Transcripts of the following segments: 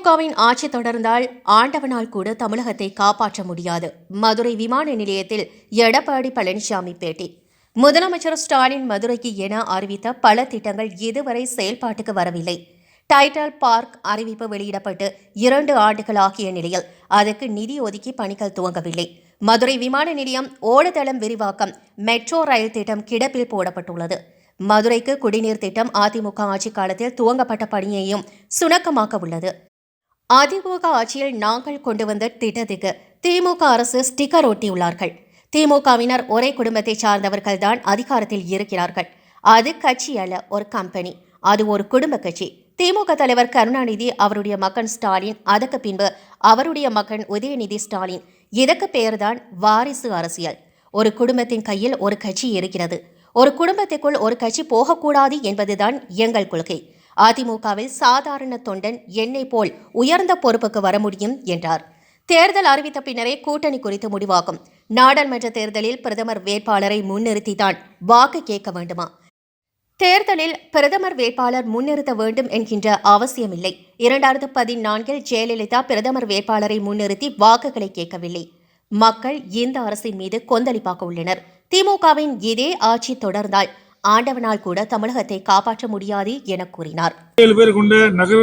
திமுகவின் ஆட்சி தொடர்ந்தால் ஆண்டவனால் கூட தமிழகத்தை காப்பாற்ற முடியாது. மதுரை விமான நிலையத்தில் எடப்பாடி பழனிசாமி பேட்டி. முதலமைச்சர் ஸ்டாலின் மதுரைக்கு என அறிவித்த பல திட்டங்கள் இதுவரை செயல்பாட்டுக்கு வரவில்லை. டைட்டல் பார்க் அறிவிப்பு வெளியிடப்பட்டு இரண்டு ஆண்டுகள் ஆகிய நிலையில் அதற்கு நிதி ஒதுக்கி பணிகள் துவங்கவில்லை. மதுரை விமான நிலையம் ஓடுதளம் விரிவாக்கம் மெட்ரோ ரயில் திட்டம் கிடப்பில் போடப்பட்டுள்ளது. மதுரைக்கு குடிநீர் திட்டம் அதிமுக ஆட்சி காலத்தில் துவங்கப்பட்ட பணியையும் சுணக்கமாக்க உள்ளது. அதிமுக ஆட்சியில் நாங்கள் கொண்டு வந்த திட்டத்துக்கு திமுக அரசு ஸ்டிக்கர் ஒட்டியுள்ளார்கள். திமுகவினர் ஒரே குடும்பத்தை சார்ந்தவர்கள்தான் அதிகாரத்தில் இருக்கிறார்கள். அது கட்சி அல்ல ஒரு கம்பெனி. அது ஒரு குடும்ப கட்சி. திமுக தலைவர் கருணாநிதி அவருடைய மகன் ஸ்டாலின் அதற்கு பின்பு அவருடைய மகன் உதயநிதி ஸ்டாலின். இதற்கு பெயர்தான் வாரிசு அரசியல். ஒரு குடும்பத்தின் கையில் ஒரு கட்சி இருக்கிறது. ஒரு குடும்பத்துக்குள் ஒரு கட்சி போகக்கூடாது என்பதுதான் எங்கள் கொள்கை. அதிமுகவில் சாதாரண தொண்டன் என்னை போல் உயர்ந்த பொறுப்புக்கு வர முடியும் என்றார். தேர்தல் அறிவித்த பின்னரே கூட்டணி குறித்து முடிவாகும். நாடாளுமன்ற தேர்தலில் பிரதமர் வேட்பாளரை முன்னிறுத்திதான் வாக்கு கேட்க வேண்டுமா? தேர்தலில் பிரதமர் வேட்பாளர் முன்னிறுத்த வேண்டும் என்கின்ற அவசியமில்லை. இரண்டாயிரத்து பதினான்கில் ஜெயலலிதா பிரதமர் வேட்பாளரை முன்னிறுத்தி வாக்குகளை கேட்கவில்லை. மக்கள் இந்த அரசின் மீது கொந்தளிப்பாக உள்ளனர். திமுகவின் இதே ஆட்சி தொடர்ந்தால் ஆண்டவனால் கூட தமிழகத்தை காப்பாற்ற முடியாது என கூறினார். ஏழு பேர் கொண்ட நகர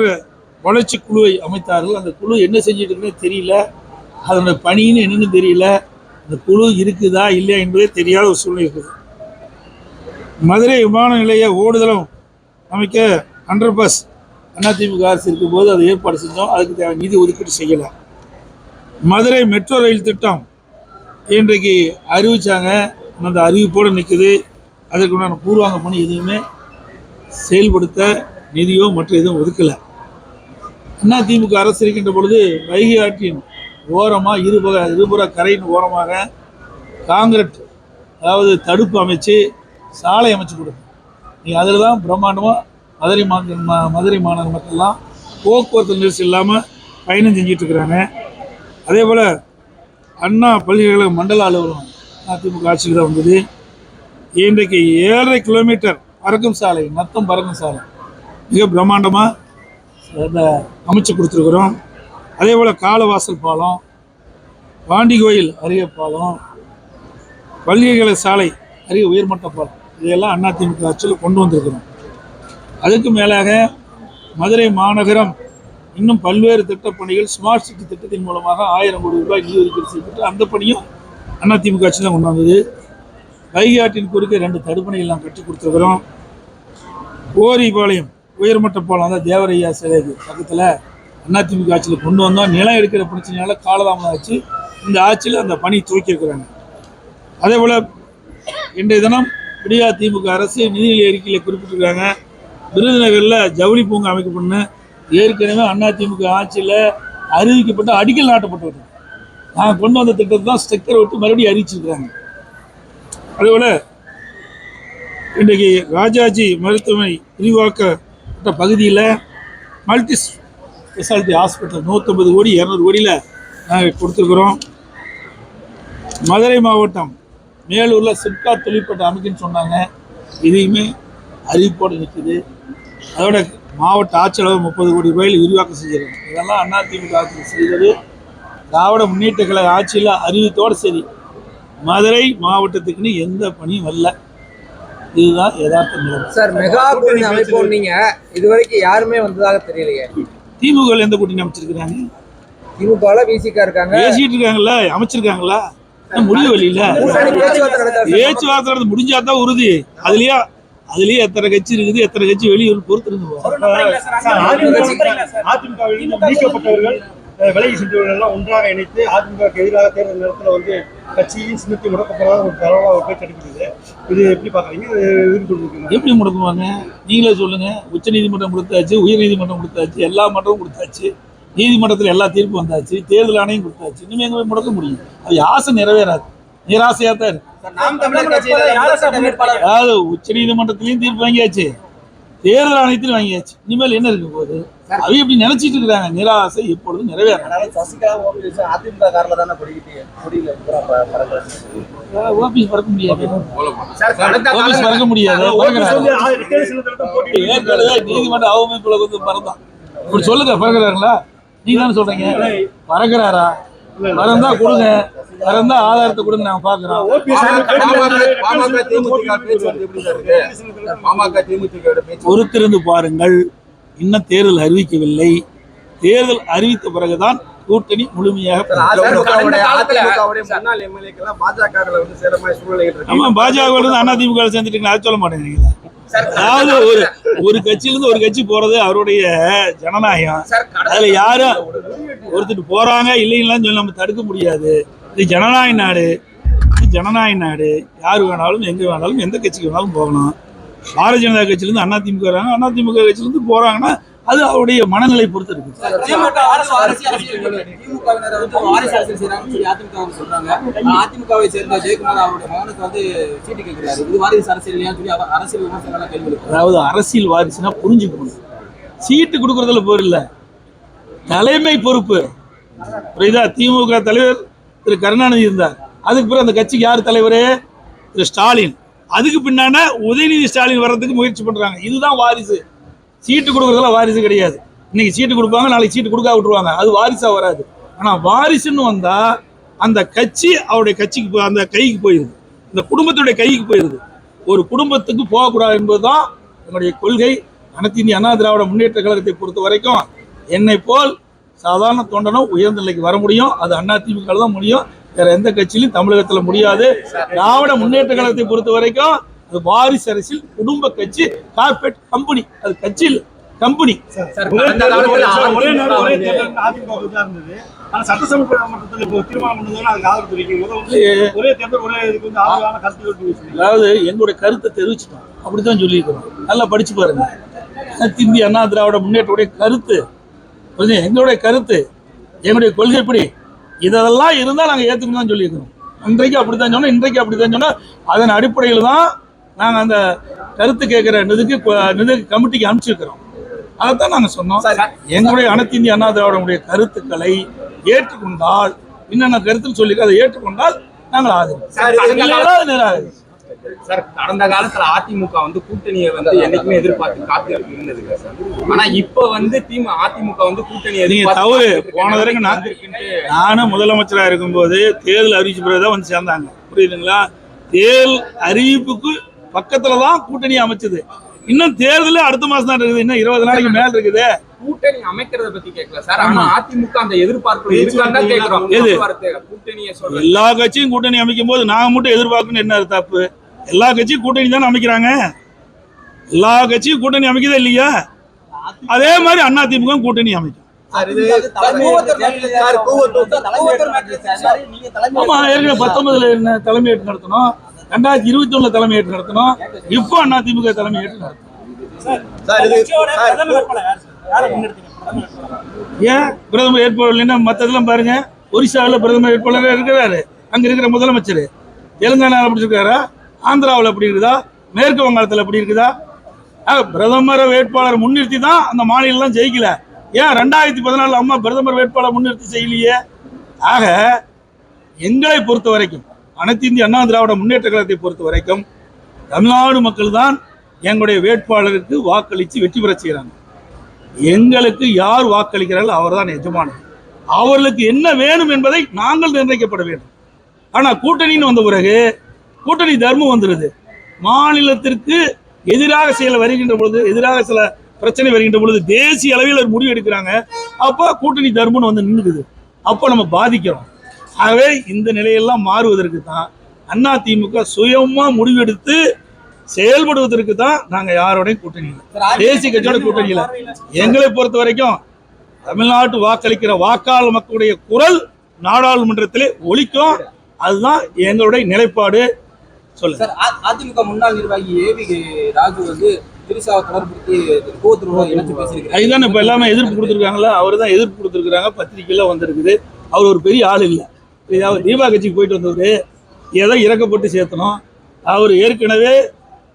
வளர்ச்சி குழுவை அமைத்தார்கள். அந்த குழு என்ன செஞ்சுட்டு தெரியல. அதனுடைய பணின்னு என்னன்னு தெரியல. அந்த குழு இருக்குதா இல்லையா என்பதே தெரியாத ஒரு சூழ்நிலை இருக்குது. மதுரை விமான நிலைய ஓடுதளம் அமைக்க அண்டர் பஸ் அதிமுக அரசு இருக்கும்போது அதை ஏற்பாடு செஞ்சோம். அதுக்கு தேவை நிதி ஒதுக்கீடு செய்யலை. மதுரை மெட்ரோ ரயில் திட்டம் இன்றைக்கு அறிவிச்சாங்க. அந்த அறிவிப்போடு நிற்குது அதற்குண்டான பூர்வாங்க பணி எதுவுமே செயல்படுத்த நிதியோ மற்ற எதுவும் ஒதுக்கலை. அண்ணா திமுக அரசு இருக்கின்ற பொழுது வைகை ஆற்றின் ஓரமாக இருபுற இருபுற கரையின் ஓரமாக காங்கிரட் அதாவது தடுப்பு அமைச்சு சாலை அமைச்சு கொடுக்கும். நீ அதில் தான் பிரம்மாண்டமாக மதுரை மாநகர ம- மதுரை மாநகர மக்கள்லாம் போக்குவரத்து நெரிசல் இல்லாமல் பயணம் செஞ்சிட்ருக்கிறாங்க அதே போல் அண்ணா பல்கலைக்கழக மண்டல அலுவலகம் அதிமுக ஆட்சியில் தான் வந்தது. இன்றைக்கு ஏழரை கிலோமீட்டர் பறக்கும் சாலை நத்தம் பறக்கும் சாலை. மிக பிரம்மாண்டமாக அந்த அமைச்சு கொடுத்துருக்குறோம். அதே போல் காலவாசல் பாலம் பாண்டி கோயில் அரிய பாலம் பல்கலைக்கழக சாலை அரிய உயர்மட்ட பாலம் இதையெல்லாம் அதிமுக ஆட்சியில் கொண்டு வந்திருக்கிறோம். அதுக்கு மேலாக மதுரை மாநகரம் இன்னும் பல்வேறு திட்டப்பணிகள் ஸ்மார்ட் சிட்டி திட்டத்தின் மூலமாக ஆயிரம் கோடி ரூபாய் நிதி ஒதுக்கீடு செய்யப்பட்டு அந்த பணியும் அதிமுக ஆட்சி தான் கொண்டு வந்தது. வைகை குறுக்கே ரெண்டு தடுப்பணைகள் நாம் கட்டி கொடுத்துருக்குறோம். ஓரிபாளையம் உயர்மட்ட பாலம் தான் தேவரையா சிலைக்கு பக்கத்தில் அதிமுக ஆட்சியில் கொண்டு வந்தோம். நிலம் எடுக்கிற பிரச்சனையால் காலதாமதம் ஆச்சு. இந்த ஆட்சியில் அந்த பணி துவக்கியிருக்கிறாங்க. அதே போல் இன்றைய தினம் விடியா திமுக அரசு நிதிநிலை அறிக்கையில் குறிப்பிட்டிருக்காங்க. விருதுநகரில் ஜவுளி பூங்கா அமைக்கப்படணும். ஏற்கனவே அதிமுக ஆட்சியில் அறிவிக்கப்பட்ட அடிக்கல் நாட்டப்பட்டது. நாங்கள் கொண்டு வந்த திட்டத்தை தான் ஸ்டிக்கர் விட்டு மறுபடியும் அறிவிச்சிருக்கிறாங்க. அதேபோல் இன்றைக்கு ராஜாஜி மருத்துவமனை விரிவாக்கப்பட்ட பகுதியில் மல்டி ஸ்பெஷாலிட்டி ஹாஸ்பிட்டல் நூற்றம்பது கோடி இரநூறு கோடியில் நாங்கள் கொடுத்துருக்குறோம். மதுரை மாவட்டம் மேலூரில் சிப்காட் தொழிற்பட்ட அமைக்குன்னு சொன்னாங்க. இதையுமே அறிவிப்போடு நிற்குது. அதோட மாவட்ட ஆட்சியளவு முப்பது கோடி ரூபாயில் விரிவாக்கம் செஞ்சிருக்கோம் இதெல்லாம் அதிமுக ஆட்சி செய்தது. திராவிட முன்னேற்ற கழக ஆட்சியில் அறிவித்தோடு சரி. மதுரை மாவட்டத்துக்குன்னு எந்த பணியும் வரல. இதுதான் யதார்த்த நிலைமை. சார் மெகா கூட்டணி அமைப்போம் நீங்க. இது வரைக்கும் யாருமே வந்ததாக தெரியலையே. திமுக எந்த கூட்டணி அமைச்சிருக்கிறாங்க? திமுகல விசிகா இருக்காங்க? பேசிட்டு இருக்காங்கல்ல அமைச்சிருக்காங்களா? முடிவு கூட்டணி பேச்சுவார்த்தை நடந்து முடிஞ்சாதான் உறுதி. அதுலயே அதுலயே எத்தனை கட்சி இருக்குது எத்தனை கட்சி வெளியூர் பொறுத்து இருந்து எல்லாம் ஒன்றாக இணைத்து அதிமுக எதிராக தேர்தல் நேரத்தில் வந்து கட்சியின் சின்னத்தை முடக்கப்போறதா ஒரு பரவலாக ஒரு பேச்சு அடிக்கிறது இது எப்படி எதிர்கொண்டிருக்கீங்க எப்படி முடக்குவாங்க நீங்களே சொல்லுங்க. உச்ச நீதிமன்றம் கொடுத்தாச்சு உயர் நீதிமன்றம் கொடுத்தாச்சு எல்லா மன்றமும் கொடுத்தாச்சு. நீதிமன்றத்தில் எல்லா தீர்ப்பு வந்தாச்சு தேர்தல் ஆணையம் கொடுத்தாச்சு. இனிமே எங்க போய் முடக்க முடியும்? அது ஆசை நிறைவேறாது. நிராசையா தான் இருக்கு. அதாவது உச்ச நீதிமன்றத்திலையும் தீர்ப்பு வாங்கியாச்சு. தேர்தல் ஆணையத்திலும் வாங்கியாச்சு. இனிமேல் என்ன இருக்க போகுது? அவை இப்படி நினைச்சிட்டு இருக்காங்க? நிராசை எப்பொழுதும் நிறைவேறாது சசிகலா ஓபிஎஸ் அதிமுக காரில் தானே படிக்கிட்டு முடியல ஓபிஎஸ் பறக்க முடியாது. ஓபிஎஸ் பறக்க முடியாது. ஏற்கனவே நீதிமன்ற அவமதிப்புல வந்து பறந்தான். இப்படி சொல்லுங்க பறக்கிறாங்களா நீங்க தானே சொல்றீங்க. பறக்குறாரா? பறந்தா கொடுங்க. பறந்தா ஆதாரத்தை கொடுங்க நான் பாக்குறோம் பொறுத்திருந்து பாருங்கள். இன்னும் தேர்தல் அறிவிக்கவில்லை. தேர்தல் அறிவித்த பிறகுதான் கூட்டணி முழுமையாக ஆமா பாஜக இருந்து அதிமுக ல சேர்ந்துட்டீங்க அது சொல்ல மாட்டேங்கிறீங்களா? அதாவது ஒரு ஒரு கட்சியில இருந்து ஒரு கட்சி போறது அவருடைய ஜனநாயகம். அதுல யாரும் ஒருத்தர் போறாங்க இல்லைங்களான்னு சொல்லி நம்ம தடுக்க முடியாது. இது ஜனநாயக நாடு. இது ஜனநாயக நாடு. யார் வேணாலும் எங்க வேணாலும் எந்த கட்சிக்கு வேணாலும் போகலாம். பாரதிய ஜனதா கட்சியிலேருந்து அதிமுக வராங்க. அதிமுக கட்சியிலேருந்து போறாங்கன்னா அது அவருடைய மனநிலை பொறுத்து இருக்கு திமுக. அதாவது அரசியல் வாரிசுனா புரிஞ்சுக்கணும். சீட்டு கொடுக்கறதுல போரில்ல தலைமை பொறுப்பு. புரியுதா? திமுக தலைவர் திரு கருணாநிதி இருந்தார். அதுக்கு பிறகு அந்த கட்சிக்கு யார் தலைவர்? திரு ஸ்டாலின். அதுக்கு பின்னான உதயநிதி ஸ்டாலின் வர்றதுக்கு முயற்சி பண்றாங்க. இதுதான் வாரிசு. சீட்டு கொடுக்கறதுல வாரிசு கிடையாது. இன்னைக்கு சீட்டு கொடுப்பாங்க நாளைக்கு சீட்டு கொடுக்க விட்டுருவாங்க. அது வாரிசா வராது. ஆனா வாரிசுன்னு வந்தா அந்த கட்சி அவருடைய கட்சிக்கு அந்த கைக்கு போயிருது. இந்த குடும்பத்துடைய கைக்கு போயிருது. ஒரு குடும்பத்துக்கு போகக்கூடாது என்பதுதான் என்னுடைய கொள்கை. அனைத்து இந்திய அண்ணா திராவிட முன்னேற்ற கழகத்தை பொறுத்த வரைக்கும் என்னை போல் சாதாரண தொண்டனும் உயர்ந்த நிலைக்கு வர முடியும். அது அண்ணா திமுக தான் முடியும். வேற எந்த கட்சியிலும் தமிழகத்துல முடியாது. திராவிட முன்னேற்ற கழகத்தை பொறுத்த வரைக்கும் அது வாரிசு அரசியல் குடும்ப கட்சி கார்பரேட் கம்பெனி அது கட்சி இல்ல கம்பெனி அதாவது எங்களுடைய கருத்தை தெரிவிச்சிட்டோம். அப்படித்தான் சொல்லியிருக்கிறோம். நல்லா படிச்சு பாருங்க. இந்திய அண்ணா திராவிட முன்னேற்றத்துடைய கருத்து? எங்களுடைய கருத்து எங்களுடைய கொள்கைப்படி இதெல்லாம் இருந்தால் நாங்கள் ஏற்றுக்கணும் தான் சொல்லியிருக்கிறோம். இன்றைக்கு அப்படித்தான் சொன்னோம் இன்றைக்கு அப்படித்தான் சொன்னோம் அதன் அடிப்படையில் தான் நாங்கள் அந்த கருத்து கேட்குற நிதிக்கு நிதி கமிட்டிக்கு அனுப்பிச்சிருக்கிறோம். அதைத்தான் நாங்கள் சொன்னோம். எங்களுடைய அனைத்து இந்திய அண்ணா திராவிடமுடைய கருத்துக்களை ஏற்றுக்கொண்டால் என்னென்ன கருத்துன்னு சொல்லி அதை ஏற்றுக்கொண்டால் நாங்கள் ஆதரிப்போம். சார், கடந்த காலத்துல அதிமுக வந்து கூட்டணியை வந்து என்னைக்குமே எதிர்பார்த்து காத்து இருந்ததுங்க சார். ஆனா இப்ப வந்து திமுக அதிமுக வந்து கூட்டணி நீங்க தவறு. போன தடவை நான் நானும் முதலமைச்சராக இருக்கும்போது தேர்தல் அறிவிச்ச பிறகுதான் வந்து சேர்ந்தாங்க. புரியுதுங்களா? தேர்தல் அறிவிப்புக்கு பக்கத்துல தான் கூட்டணி அமைச்சது. இன்னும் தேர்தல் அடுத்த மாசம் தான் இருக்குது. இன்னும் இருபது நாளைக்கு மேல இருக்குது. கூட்டணி அமைக்கிறத பத்தி கேட்கல சார். ஆனா அதிமுக அந்த எதிர்பார்ப்பு இருக்கான்னு சொல்றது. எல்லா கட்சியும் கூட்டணி அமைக்கும் போது நாங்க மட்டும் எதிர்பார்க்கணும் என்ன தப்பு? எல்லா கட்சியும் கூட்டணி தானே அமைக்கிறாங்க? எல்லா கட்சியும் கூட்டணி அமைக்கதே இல்லையா? அதே மாதிரி அண்ணா திமுக கூட்டணி அமைக்கும். ஆமா ஏற்கனவே பத்தொன்பதுல என்ன தலைமையேற்று நடத்தணும். ரெண்டாயிரத்தி இருபத்தி ஒண்ணுல தலைமையேற்று நடத்தணும். இப்போ அண்ணா திமுக தலைமையேற்று நடத்தணும்? ஏன்? பிரதமர் வேட்பாளர் இல்லைன்னா மற்றதெல்லாம் பாருங்க. ஒரிசாவில் பிரதமர் வேட்பாளர் இருக்கிறாரு. அங்க இருக்கிற முதலமைச்சர். தெலுங்கானாவில் அப்படி இருக்காரா ஆந்திராவில் அப்படி இருக்குதா? மேற்கு வங்காளத்தில் அப்படி இருக்குதா? ஆக, பிரதமர் வேட்பாளர் முன்னிறுத்தி தான் அந்த மாநிலம் ஜெயிக்கல. ஏன் ரெண்டாயிரத்தி பதினாலு அம்மா பிரதமர் வேட்பாளர் முன்னிறுத்தி செய்யலையே? ஆக எங்களை பொறுத்த வரைக்கும் அனைத்து இந்திய அண்ணா திராவிட முன்னேற்ற கழகத்தை பொறுத்த வரைக்கும் தமிழ்நாடு மக்கள் தான் எங்களுடைய வேட்பாளருக்கு வாக்களித்து வெற்றி பெற செய்கிறாங்க. எங்களுக்கு யார் வாக்களிக்கிறார்கள் அவர்தான் எஜமானர். அவர்களுக்கு என்ன வேணும் என்பதை நாங்கள் நிர்ணயிக்கப்பட வேண்டும். ஆனால் கூட்டணின்னு வந்த பிறகு கூட்டணி தர்மம் வந்துடுது மாநிலத்திற்கு எதிராக சில வருகின்ற பொழுது எதிராக சில பிரச்சனை வருகின்ற பொழுது தேசிய அளவில் ஒரு முடிவு எடுக்கிறாங்க. அப்போ கூட்டணி தர்மம்னு வந்து நின்றுக்குது அப்போ நம்ம பாதிக்கிறோம். ஆகவே இந்த நிலையெல்லாம் மாறுவதற்கு தான் அண்ணா திமுக சுயமாக முடிவெடுத்து செயல்படுவதற்கு தான் நாங்கள் யாரோடையும் கூட்டணி இல்லை. தேசிய கட்சியோட கூட்டணி இல்லை. எங்களை பொறுத்த வரைக்கும் தமிழ்நாட்டு வாக்களிக்கிற வாக்காளர் மக்களுடைய குரல் நாடாளுமன்றத்திலே ஒழிக்கும் அதுதான் எங்களுடைய நிலைப்பாடு. சொல்லுங்க. சார் அதிமுக முன்னாள் நிர்வாகி ஏவி ராஜு வந்து திரிசாவை தொடர்புறுத்தி கூவத்தூர் இணைச்சு பேசியிருக்கிறார். அதுதான் இப்ப எல்லாமே எதிர்ப்பு கொடுத்துருக்காங்களா? அவர் தான் எதிர்ப்பு கொடுத்துருக்காங்க பத்திரிக்கையில வந்திருக்குது. அவர் ஒரு பெரிய ஆள் இல்லை. அவர் தீபா கட்சிக்கு போயிட்டு வந்தவர் ஏதோ இறக்கப்பட்டு சேர்த்தணும். அவர் ஏற்கனவே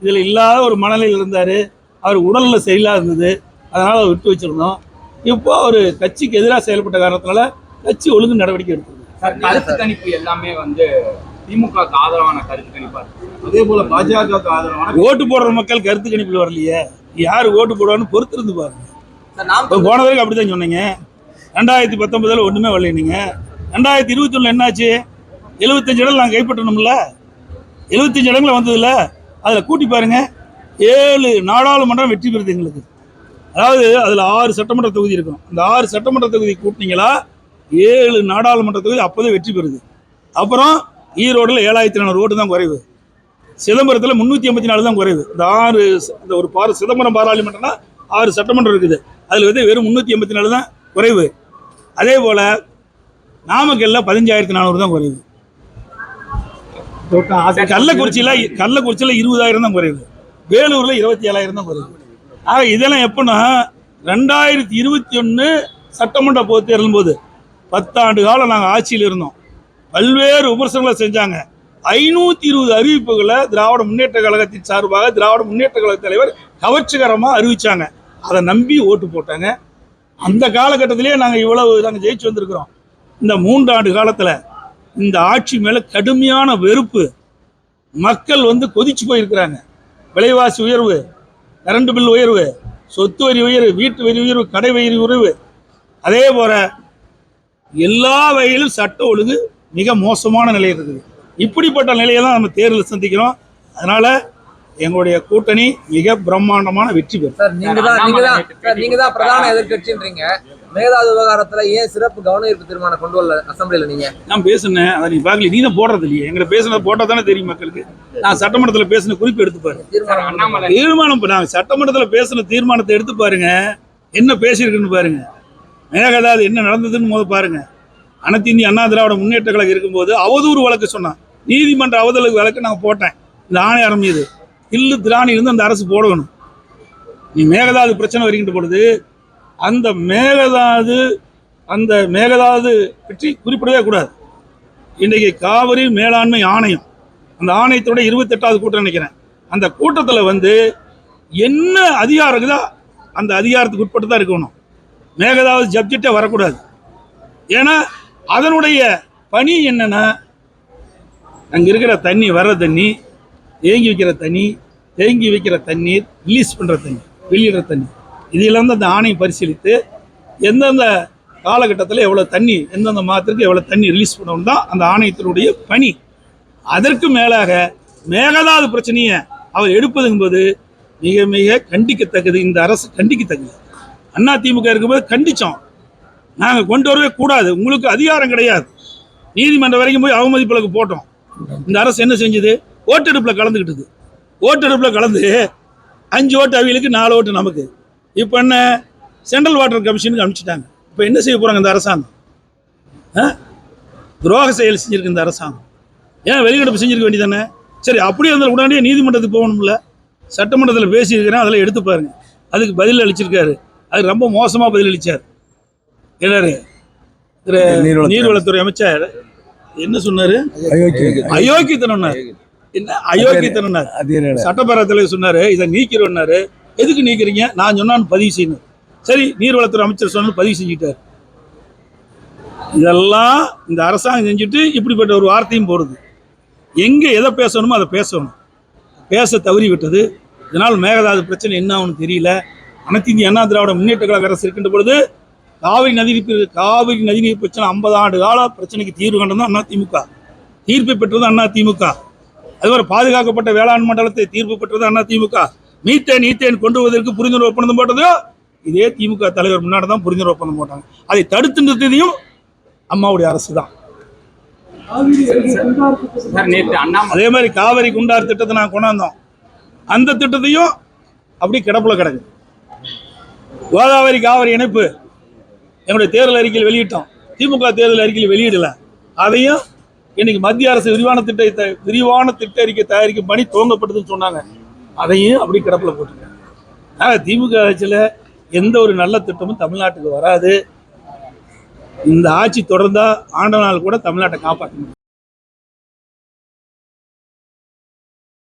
இதில் இல்லாத ஒரு மனநிலையில் இருந்தார். அவர் உடல்ல சரியில்லாத இருந்தது. அதனால் அவர் விட்டு வச்சிருந்தோம். இப்போ அவர் கட்சிக்கு எதிராக செயல்பட்ட காரணத்தினால கட்சி ஒழுங்கு நடவடிக்கை எடுத்தது சார் கருத்து கணிப்பு எல்லாமே வந்து திமுக ஆதரவான கருத்து கணிப்பா இருக்கு அதே போல பாஜக ஆதரவான ஓட்டு போடுற மக்கள் கருத்து கணிப்பில் வரலையே. யார் ஓட்டு போடுவான்னு பொறுத்திருந்து பாருங்க. போன வரைக்கும் அப்படி தான் சொன்னீங்க. ரெண்டாயிரத்தி பத்தொன்பதில் ஒன்றுமே வரல நீங்கள் ரெண்டாயிரத்தி இருபத்தி ஒன்றில் என்னாச்சு? எழுபத்தஞ்சு இடம் நாங்கள் கைப்பற்றணும்ல. எழுபத்தஞ்சு இடங்கள் வந்ததில்ல அதில் கூட்டி பாருங்க. ஏழு நாடாளுமன்றம் வெற்றி பெறுது எங்களுக்கு. அதாவது அதில் ஆறு சட்டமன்ற தொகுதி இருக்கும். அந்த ஆறு சட்டமன்ற தொகுதி கூட்டினீங்களா ஏழு நாடாளுமன்ற தொகுதி அப்போதே வெற்றி பெறுது. அப்புறம் ஈரோடில் ஏழாயிரத்தி நானூறு ஓட்டு தான் குறைவு. சிதம்பரத்தில் முந்நூற்றி ஐம்பத்தி நாலு தான் குறைவு. இந்த ஆறு இந்த ஒரு பார சிதம்பரம் பாராளுமன்றம்னா ஆறு சட்டமன்றம் இருக்குது. அதில் வந்து வெறும் முந்நூற்றி எண்பத்தி நாலு தான் குறைவு. அதே போல் நாமக்கல்ல பதினஞ்சாயிரத்தி நானூறு தான் குறைவு. கள்ளக்குறிச்சியில் கள்ளக்குறிச்சியில் இருபதாயிரம் தான் குறைவு. வேலூரில் இருபத்தி ஏழாயிரம் தான் குறைவு. ஆக இதெல்லாம் எப்போன்னா ரெண்டாயிரத்தி இருபத்தி ஒன்று சட்டமன்ற பொதுத் தேர்தலும் போது பத்தாண்டு காலம் நாங்கள் ஆட்சியில் இருந்தோம். பல்வேறு விமர்சனங்களை செஞ்சாங்க. ஐநூற்றி இருபது அறிவிப்புகளை திராவிட முன்னேற்ற கழகத்தின் சார்பாக திராவிட முன்னேற்ற கழக தலைவர் கவர்ச்சிகரமாக அறிவிச்சாங்க. அதை நம்பி ஓட்டு போட்டாங்க. அந்த காலகட்டத்திலேயே நாங்கள் இவ்வளவு நாங்கள் ஜெயிச்சு வந்திருக்கிறோம். இந்த மூன்றாண்டு காலத்தில் இந்த ஆட்சி மேலே கடுமையான வெறுப்பு. மக்கள் வந்து கொதிச்சு போயிருக்கிறாங்க. விலைவாசி உயர்வு கரண்ட் பில் உயர்வு சொத்து வரி உயர்வு வீட்டு வரி உயர்வு கடை வரி உயர்வு. அதே போல் எல்லா வகையிலும் சட்ட ஒழுங்கு மிக மோசமான நிலை இருக்குது. இப்படிப்பட்ட நிலையை தான் நம்ம தேர்தல் சந்திக்கிறோம். அதனால எங்களுடைய கூட்டணி மிக பிரம்மாண்டமான வெற்றி பெறும். சார் நீங்க தான் நீங்க தான் நீங்க தான் பிரதான எதிர்க்கட்சின்றீங்க. மேகதாது விவகாரத்துல ஏன் சிறப்பு கவன ஈர்ப்பு தீர்மானம் கொண்டு வரல அசம்பிளில நீங்க? நான் பேசுனேன் அதை நீ பார்க்கல நீ தான் போடுறது இல்லையே. எங்களை பேசுனது போட்டால் தானே தெரியும் மக்களுக்கு. நான் சட்டமன்றத்தில் பேசின குறிப்பு எடுத்து பாரு தீர்மானம் நாங்க சட்டமன்றத்தில் பேசின தீர்மானத்தை எடுத்து பாருங்க. என்ன பேசியிருக்குன்னு பாருங்க. மேகதாது என்ன நடந்ததுன்னு போது பாருங்க. அனைத்து இந்திய அண்ணா திராவிட முன்னேற்ற கழகம் இருக்கும்போது அவதூறு வழக்கு சொன்னான். நீதிமன்ற அவதூறு வழக்கு நாங்கள் போட்டேன். இந்த ஆணையாரம் மீது. இல்லு திராணிலிருந்து அந்த அரசு போடணும். நீ மேகதாது பிரச்சனை வருகின்ற பொழுது அந்த மேகதாது அந்த மேகதாது பற்றி குறிப்பிடவே கூடாது. இன்றைக்கு காவிரி மேலாண்மை ஆணையம் அந்த ஆணையத்தோட இருபத்தெட்டாவது கூட்டம் நினைக்கிறேன். அந்த கூட்டத்தில் வந்து என்ன அதிகாரம் இருக்குதோ அந்த அதிகாரத்துக்கு உட்பட்டு தான் இருக்கணும் மேகதாவது சப்ஜெக்டே வரக்கூடாது. ஏன்னா அதனுடைய பணி என்னென்னா அங்கே இருக்கிற தண்ணி வர்ற தண்ணி தேங்கி வைக்கிற தண்ணி தேங்கி வைக்கிற தண்ணீர் ரிலீஸ் பண்ணுற தண்ணி வெளியிடுற தண்ணி. இதையெல்லாம் தான் அந்த ஆணையை பரிசீலித்து எந்தெந்த காலகட்டத்தில் எவ்வளோ தண்ணி எந்தெந்த மாதத்திற்கு எவ்வளோ தண்ணி ரிலீஸ் பண்ணணும் தான் அந்த ஆணையத்தினுடைய பணி. அதற்கு மேலாக மேகதாது பிரச்சனையை அவர் எடுப்பதுங்கும்போது மிக மிக கண்டிக்கத்தக்கது. இந்த அரசு கண்டிக்கத்தக்கது. அண்ணா திமுக இருக்கும்போது கண்டித்தோம் நாங்கள் கொண்டு வரவே கூடாது. உங்களுக்கு அதிகாரம் கிடையாது. நீதிமன்றம் வரைக்கும் போய் அவமதிப்புகளுக்கு போட்டோம். இந்த அரசு என்ன செஞ்சது? ஓட்டெடுப்பில் கலந்துக்கிட்டது ஓட்டெடுப்பில் கலந்து அஞ்சு ஓட்டு அவிகளுக்கு நாலு ஓட்டு நமக்கு. இப்போ என்ன? சென்ட்ரல் வாட்டர் கமிஷனுக்கு அனுப்பிச்சிட்டாங்க. இப்போ என்ன செய்ய போகிறாங்க இந்த அரசாங்கம்? ஆ? துரோக செயல் செஞ்சிருக்கு இந்த அரசாங்கம். ஏன் வெளிநடப்பு செஞ்சிருக்க வேண்டியதானே? சரி அப்படியே இருந்தால் உடனடியே நீதிமன்றத்துக்கு போகணும்ல. சட்டமன்றத்தில் பேசியிருக்கிறேன் அதில் எடுத்து பாருங்க. அதுக்கு பதில் அளிச்சிருக்காரு. அது ரொம்ப மோசமாக பதில் என்னரு திரு நீர்வளத்துறை அமைச்சர் என்ன சொன்னாரு? அயோக்கியத்தனம்னார் என்ன? அயோக்கியத்தனம்னார் சட்டப்பேரவையில் சொன்னாரு இதை நீக்கிறோம்னாரு எதுக்கு நீக்கிறீங்க? நான் சொன்னான்னு பதிவு செய்யணும். சரி நீர்வளத்துறை அமைச்சர் சொன்னாலும் பதிவு செஞ்சுட்டார். இதெல்லாம் இந்த அரசாங்கம் செஞ்சுட்டு இப்படிப்பட்ட ஒரு வார்த்தையும் போடுது. எங்கே எதை பேசணுமோ அதை பேசணும். பேச தவறி விட்டது. இதனால் மேகதாது பிரச்சனை என்ன ஆகும்னு தெரியல. அனைத்து இந்திய அண்ணா திராவிட முன்னேற்ற கழக அரசு இருக்கின்ற பொழுது காவிரி நதிநீர் பிர- காவிரி நதிநீர் பிரச்சனை ஐம்பது ஆண்டு கால பிரச்சனைக்கு தீர்வு கண்டது அண்ணா திமுக. தீர்ப்பை பெற்றது அண்ணா திமுக. அதுவரை பாதுகாக்கப்பட்ட வேளாண் மண்டலத்தை தீர்ப்பு பெற்றது அண்ணா திமுக. மீத்தேன் ஈத்தேன் கொண்டு வருவதற்கு புரிந்துணர்வு ஒப்பந்தம் போட்டதோ இதே திமுக தலைவர் முன்னாடி தான் புரிந்துணர்வு ஒப்பந்தம் போட்டாங்க. அதை தடுத்து நிறுத்தியதையும் அம்மாவுடைய அரசு தான் அதே மாதிரி காவிரி குண்டார் திட்டத்தை நான் கொண்டாந்தோம். அந்த திட்டத்தையும் அப்படி கிடப்புல கிடக்கு. கோதாவரி காவிரி இணைப்பு என்னுடைய தேர்தல் அறிக்கையில் வெளியிட்டோம். திமுக தேர்தல் அறிக்கையில் வெளியிடல. அதையும் இன்னைக்கு மத்திய அரசு விரிவான திட்ட விரிவான திட்ட அறிக்கை தயாரிக்கும் பணி துவங்கப்பட்டதுன்னு சொன்னாங்க. அதையும் அப்படி கிடப்பில் போட்டுருக்காங்க. ஆக திமுக ஆட்சியில் எந்த ஒரு நல்ல திட்டமும் தமிழ்நாட்டுக்கு வராது. இந்த ஆட்சி தொடர்ந்தால் ஆண்ட நாள் கூட தமிழ்நாட்டை காப்பாற்ற